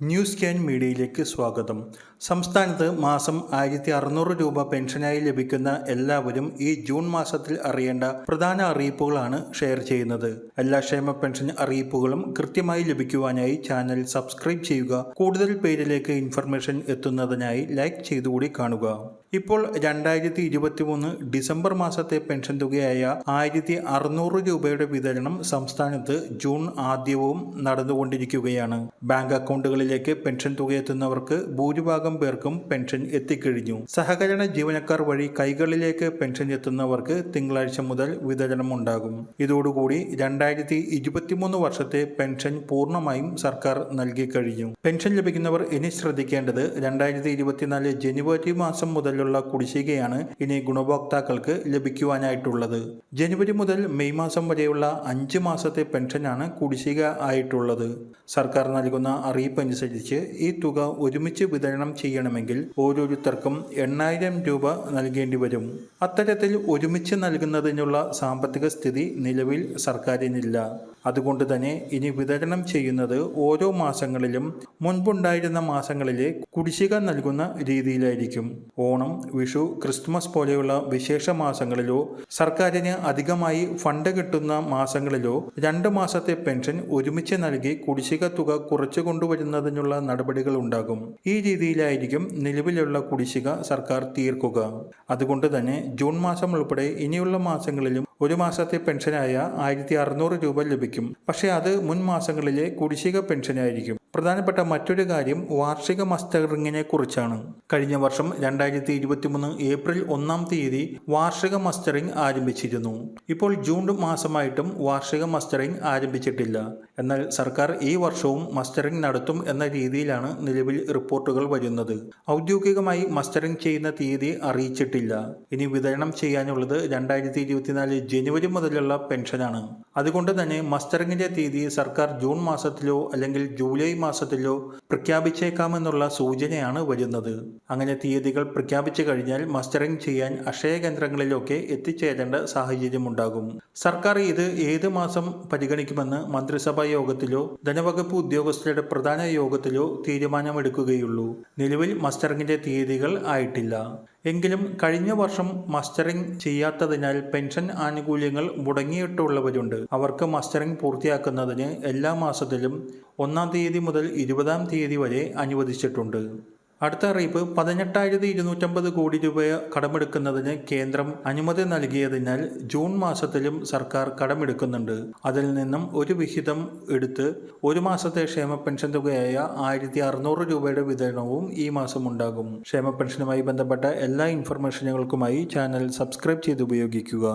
News scan മീഡിയയിലേക്ക് സ്വാഗതം. സംസ്ഥാനത്ത് മാസം ആയിരത്തി അറുന്നൂറ് രൂപ പെൻഷനായി ലഭിക്കുന്ന എല്ലാവരും ഈ ജൂൺ മാസത്തിൽ അറിയേണ്ട പ്രധാന അറിയിപ്പുകളാണ് ഷെയർ ചെയ്യുന്നത്. എല്ലാ ക്ഷേമ പെൻഷൻ അറിയിപ്പുകളും കൃത്യമായി ലഭിക്കുവാനായി ചാനൽ സബ്സ്ക്രൈബ് ചെയ്യുക കൂടുതൽ പേരിലേക്ക് ഇൻഫർമേഷൻ എത്തുന്നതിനായി ലൈക്ക് ചെയ്തുകൂടി കാണുക. ഇപ്പോൾ രണ്ടായിരത്തി ഇരുപത്തി മൂന്ന് ഡിസംബർ മാസത്തെ പെൻഷൻ തുകയായ ആയിരത്തി അറുന്നൂറ് രൂപയുടെ വിതരണം സംസ്ഥാനത്ത് ജൂൺ ആദ്യവും നടന്നുകൊണ്ടിരിക്കുകയാണ്. ബാങ്ക് അക്കൗണ്ടുകളിലേക്ക് പെൻഷൻ തുക എത്തുന്നവർക്ക് ഭൂരിഭാഗം പേർക്കും പെൻഷൻ എത്തിക്കഴിഞ്ഞു. സഹകരണ ജീവനക്കാർ വഴി കൈകളിലേക്ക് പെൻഷൻ എത്തുന്നവർക്ക് തിങ്കളാഴ്ച മുതൽ വിതരണം ഉണ്ടാകും. ഇതോടുകൂടി രണ്ടായിരത്തി ഇരുപത്തിമൂന്ന് വർഷത്തെ പെൻഷൻ പൂർണമായും സർക്കാർ നൽകി കഴിഞ്ഞു. പെൻഷൻ ലഭിക്കുന്നവർ ഇനി ശ്രദ്ധിക്കേണ്ടത് രണ്ടായിരത്തി ഇരുപത്തിനാല് ജനുവരി മാസം മുതലുള്ള കുടിശ്ശികയാണ് ഇനി ഗുണഭോക്താക്കൾക്ക് ലഭിക്കുവാനായിട്ടുള്ളത്. ജനുവരി മുതൽ മെയ് മാസം വരെയുള്ള അഞ്ച് മാസത്തെ പെൻഷനാണ് കുടിശ്ശിക ആയിട്ടുള്ളത്. സർക്കാർ നൽകുന്ന അറിയിപ്പ് അനുസരിച്ച് ഈ തുക ഒരുമിച്ച് വിതരണം ചെയ്യണമെങ്കിൽ ഓരോരുത്തർക്കും എണ്ണായിരം രൂപ നൽകേണ്ടി വരും. അത്തരത്തിൽ ഒരുമിച്ച് നൽകുന്നതിനുള്ള സാമ്പത്തിക സ്ഥിതി നിലവിൽ സർക്കാരിനില്ല. അതുകൊണ്ട് തന്നെ ഇനി വിതരണം ചെയ്യുന്നത് ഓരോ മാസങ്ങളിലും മുൻപുണ്ടായിരുന്ന മാസങ്ങളിലെ കുടിശ്ശിക നൽകുന്ന രീതിയിലായിരിക്കും. ഓണം വിഷു ക്രിസ്മസ് പോലെയുള്ള വിശേഷ മാസങ്ങളിലോ സർക്കാരിന് അധികമായി ഫണ്ട് കിട്ടുന്ന മാസങ്ങളിലോ രണ്ട് മാസത്തെ പെൻഷൻ ഒരുമിച്ച് നൽകി കുടിശ്ശിക തുക കുറച്ചു കൊണ്ടുവരുന്നതിനുള്ള നടപടികൾ ഉണ്ടാകും. ഈ രീതിയിലായിരിക്കും നിലവിലുള്ള കുടിശ്ശിക സർക്കാർ തീർക്കുക. അതുകൊണ്ട് തന്നെ ജൂൺ മാസം ഉൾപ്പെടെ ഇനിയുള്ള മാസങ്ങളിലും ഒരു മാസത്തെ പെൻഷനായ ആയിരത്തി രൂപ ലഭിക്കും. പക്ഷേ അത് മുൻ മാസങ്ങളിലെ കുടിശ്ശിക പെൻഷനായിരിക്കും. പ്രധാനപ്പെട്ട മറ്റൊരു കാര്യം വാർഷിക മസ്റ്ററിങ്ങിനെ കുറിച്ചാണ്. കഴിഞ്ഞ വർഷം രണ്ടായിരത്തി ഇരുപത്തി മൂന്ന് ഏപ്രിൽ ഒന്നാം തീയതി വാർഷിക മസ്റ്ററിംഗ് ആരംഭിച്ചിരുന്നു. ഇപ്പോൾ ജൂൺ മാസമായിട്ടും വാർഷിക മസ്റ്ററിംഗ് ആരംഭിച്ചിട്ടില്ല. എന്നാൽ സർക്കാർ ഈ വർഷവും മസ്റ്ററിംഗ് നടത്തും എന്ന രീതിയിലാണ് നിലവിൽ റിപ്പോർട്ടുകൾ വരുന്നത്. ഔദ്യോഗികമായി മസ്റ്ററിംഗ് ചെയ്യുന്ന തീയതി അറിയിച്ചിട്ടില്ല. ഇനി വിതരണം ചെയ്യാനുള്ളത് രണ്ടായിരത്തി ഇരുപത്തിനാല് ജനുവരി മുതലുള്ള പെൻഷനാണ്. അതുകൊണ്ട് തന്നെ മസ്റ്ററിംഗിന്റെ തീയതി സർക്കാർ ജൂൺ മാസത്തിലോ അല്ലെങ്കിൽ ജൂലൈ മാസത്തിലോ പ്രഖ്യാപിച്ചേക്കാമെന്നുള്ള സൂചനയാണ് വരുന്നത്. അങ്ങനെ തീയതികൾ പ്രഖ്യാപിച്ചു കഴിഞ്ഞാൽ മസ്റ്ററിംഗ് ചെയ്യാൻ അക്ഷയ കേന്ദ്രങ്ങളിലൊക്കെ എത്തിച്ചേരേണ്ട സാഹചര്യമുണ്ടാകും. സർക്കാർ ഇത് ഏത് മാസം പരിഗണിക്കുമെന്ന് മന്ത്രിസഭാ യോഗത്തിലോ ധനവകുപ്പ് ഉദ്യോഗസ്ഥരുടെ പ്രധാന യോഗത്തിലോ തീരുമാനമെടുക്കുകയുള്ളൂ. നിലവിൽ മസ്റ്ററിംഗിന്റെ തീയതികൾ ആയിട്ടില്ല. എങ്കിലും കഴിഞ്ഞ വർഷം മസ്റ്ററിംഗ് ചെയ്യാത്തതിനാൽ പെൻഷൻ ആനുകൂല്യങ്ങൾ മുടങ്ങിയിട്ടുള്ളവരുണ്ട്. അവർക്ക് മസ്റ്ററിംഗ് പൂർത്തിയാക്കുന്നതിന് എല്ലാ മാസത്തിലും ഒന്നാം തീയതി മുതൽ ഇരുപതാം തീയതി വരെ അനുവദിച്ചിട്ടുണ്ട്. അടുത്ത അറിയിപ്പ് പതിനെട്ടായിരത്തി ഇരുന്നൂറ്റമ്പത് കോടി രൂപ കടമെടുക്കുന്നതിന് കേന്ദ്രം അനുമതി നൽകിയതിനാൽ ജൂൺ മാസത്തിലും സർക്കാർ കടമെടുക്കുന്നുണ്ട്. അതിൽ നിന്നും ഒരു വിഹിതം എടുത്ത് ഒരു മാസത്തെ ക്ഷേമ പെൻഷൻ തുകയായ ആയിരത്തി അറുന്നൂറ് രൂപയുടെ വിതരണവും ഈ മാസം ഉണ്ടാകും. ക്ഷേമ പെൻഷനുമായി ബന്ധപ്പെട്ട എല്ലാ ഇൻഫർമേഷനുകൾക്കുമായി ചാനൽ സബ്സ്ക്രൈബ് ചെയ്ത് ഉപയോഗിക്കുക.